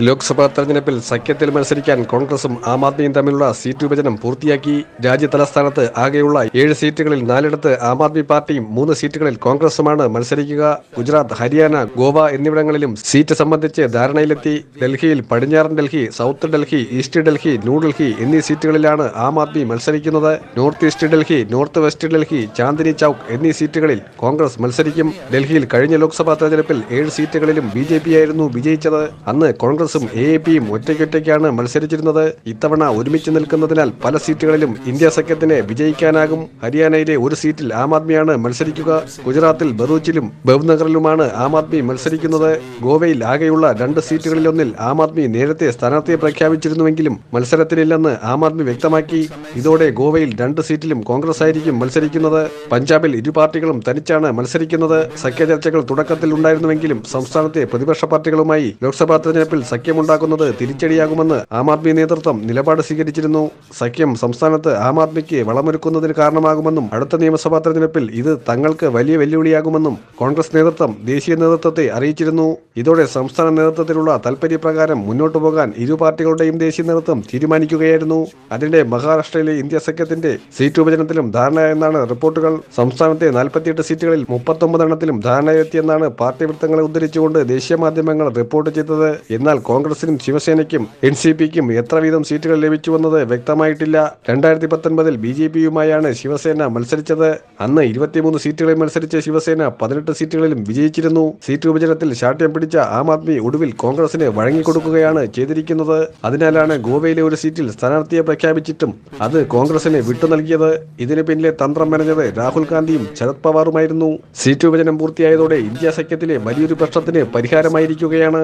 ലോക്സഭാ തെരഞ്ഞെടുപ്പിൽ സഖ്യത്തിൽ മത്സരിക്കാൻ കോൺഗ്രസും ആം ആദ്മിയും തമ്മിലുള്ള സീറ്റ് വിഭജനം പൂർത്തിയാക്കി രാജ്യ തലസ്ഥാനത്ത് ആകെയുള്ള ഏഴ് സീറ്റുകളിൽ നാലിടത്ത് ആം ആദ്മി പാർട്ടിയും മൂന്ന് സീറ്റുകളിൽ കോൺഗ്രസുമാണ് മത്സരിക്കുക. ഗുജറാത്ത് ഹരിയാന ഗോവ എന്നിവിടങ്ങളിലും സീറ്റ് സംബന്ധിച്ച് ധാരണയിലെത്തി ഡൽഹിയിൽ പടിഞ്ഞാറൻ ഡൽഹി സൗത്ത് ഡൽഹി ഈസ്റ്റ് ഡൽഹി ന്യൂഡൽഹി എന്നീ സീറ്റുകളിലാണ് ആം ആദ്മി മത്സരിക്കുന്നത്. North east Delhi north west Delhi Chandni Chowk എന്നീ സീറ്റുകളിൽ കോൺഗ്രസ് മത്സരിക്കും. ഡൽഹിയിൽ കഴിഞ്ഞ ലോക്സഭാ തെരഞ്ഞെടുപ്പിൽ ഏഴ് സീറ്റുകളിലും ബി ആയിരുന്നു വിജയിച്ചത്. അന്ന് കോൺഗ്രസും എ എ പിയും ഒറ്റയ്ക്കൊറ്റയ്ക്കാണ് മത്സരിച്ചിരുന്നത്. ഇത്തവണ ഒരുമിച്ച് നിൽക്കുന്നതിനാൽ പല സീറ്റുകളിലും ഇന്ത്യ സഖ്യത്തിന് വിജയിക്കാനാകും. ഹരിയാനയിലെ ഒരു സീറ്റിൽ ആം ആദ്മിയാണ് മത്സരിക്കുക. ഗുജറാത്തിൽ ബറൂച്ചിലും ബവ്നഗറിലുമാണ് ആം ആദ്മി മത്സരിക്കുന്നത്. ഗോവയിൽ ആകെയുള്ള രണ്ട് സീറ്റുകളിലൊന്നിൽ ആം ആദ്മി നേരത്തെ സ്ഥാനാർത്ഥിയെ പ്രഖ്യാപിച്ചിരുന്നുവെങ്കിലും മത്സരത്തിനില്ലെന്ന് ആം ആദ്മി വ്യക്തമാക്കി. ഇതോടെ ഗോവയിൽ രണ്ട് സീറ്റിലും കോൺഗ്രസ് ആയിരിക്കും മത്സരിക്കുന്നത്. പഞ്ചാബിൽ ഇരു പാർട്ടികളും തനിച്ചാണ് മത്സരിക്കുന്നത്. സഖ്യ ചർച്ചകൾ തുടക്കത്തിൽ ഉണ്ടായിരുന്നുവെങ്കിലും സംസ്ഥാനത്തെ പ്രതിപക്ഷ പാർട്ടികളുമായി ലോക്സഭാ തെരഞ്ഞെടുപ്പിൽ സഖ്യമുണ്ടാക്കുന്നത് തിരിച്ചടിയാകുമെന്ന് ആം ആദ്മി നേതൃത്വം നിലപാട് സ്വീകരിച്ചിരുന്നു. സഖ്യം സംസ്ഥാനത്ത് ആം ആദ്മിക്ക് വളമൊരുക്കുന്നതിന് കാരണമാകുമെന്നും അടുത്ത നിയമസഭാ തെരഞ്ഞെടുപ്പിൽ ഇത് തങ്ങൾക്ക് വലിയ വെല്ലുവിളിയാകുമെന്നും കോൺഗ്രസ് നേതൃത്വം ദേശീയ നേതൃത്വത്തെ അറിയിച്ചിരുന്നു. ഇതോടെ സംസ്ഥാന നേതൃത്വത്തിലുള്ള താൽപര്യപ്രകാരം മുന്നോട്ടു പോകാൻ ഇരു പാർട്ടികളുടെയും ദേശീയ നേതൃത്വം തീരുമാനിക്കുകയായിരുന്നു. അതിനിടെ മഹാരാഷ്ട്രയിലെ ഇന്ത്യ സഖ്യത്തിന്റെ സീറ്റ് വിഭജനത്തിലും ധാരണയായെന്നാണ് റിപ്പോർട്ടുകൾ. സംസ്ഥാനത്തെ നാൽപ്പത്തിയെട്ട് സീറ്റുകളിൽ മുപ്പത്തൊമ്പത് എണ്ണത്തിലും ധാരണയെത്തിയെന്നാണ് പാർട്ടി വൃത്തങ്ങളെ ഉദ്ധരിച്ചുകൊണ്ട് ദേശീയ മാധ്യമങ്ങൾ റിപ്പോർട്ട് ചെയ്തത്. എന്നാൽ കോൺഗ്രസിനും ശിവസേനയ്ക്കും എൻ സി പിക്കും എത്ര വീതം സീറ്റുകൾ ലഭിച്ചുവെന്നത് വ്യക്തമായിട്ടില്ല. രണ്ടായിരത്തി പത്തൊൻപതിൽ ബി ജെ പിയുമായാണ് ശിവസേന മത്സരിച്ചത്. അന്ന് ഇരുപത്തിമൂന്ന് സീറ്റുകളിൽ മത്സരിച്ച ശിവസേന പതിനെട്ട് സീറ്റുകളിലും വിജയിച്ചിരുന്നു. സീറ്റ് വിഭജനത്തിൽ ശാഠ്യം പിടിച്ച ആം ആദ്മി ഒടുവിൽ കോൺഗ്രസിന് വഴങ്ങിക്കൊടുക്കുകയാണ് ചെയ്തിരിക്കുന്നത്. അതിനാലാണ് ഗോവയിലെ ഒരു സീറ്റിൽ സ്ഥാനാർത്ഥിയെ പ്രഖ്യാപിച്ചിട്ടും അത് കോൺഗ്രസിന് വിട്ടു നൽകിയത്. ഇതിന് പിന്നിലെ തന്ത്രം മെനഞ്ഞത് രാഹുൽ ഗാന്ധിയും ശരത് പവാറുമായിരുന്നു. സീറ്റ് വിഭജനം പൂർത്തിയായതോടെ ഇന്ത്യ സഖ്യത്തിലെ വലിയൊരു പ്രശ്നത്തിന് പരിഹാരമായിരിക്കുകയാണ്.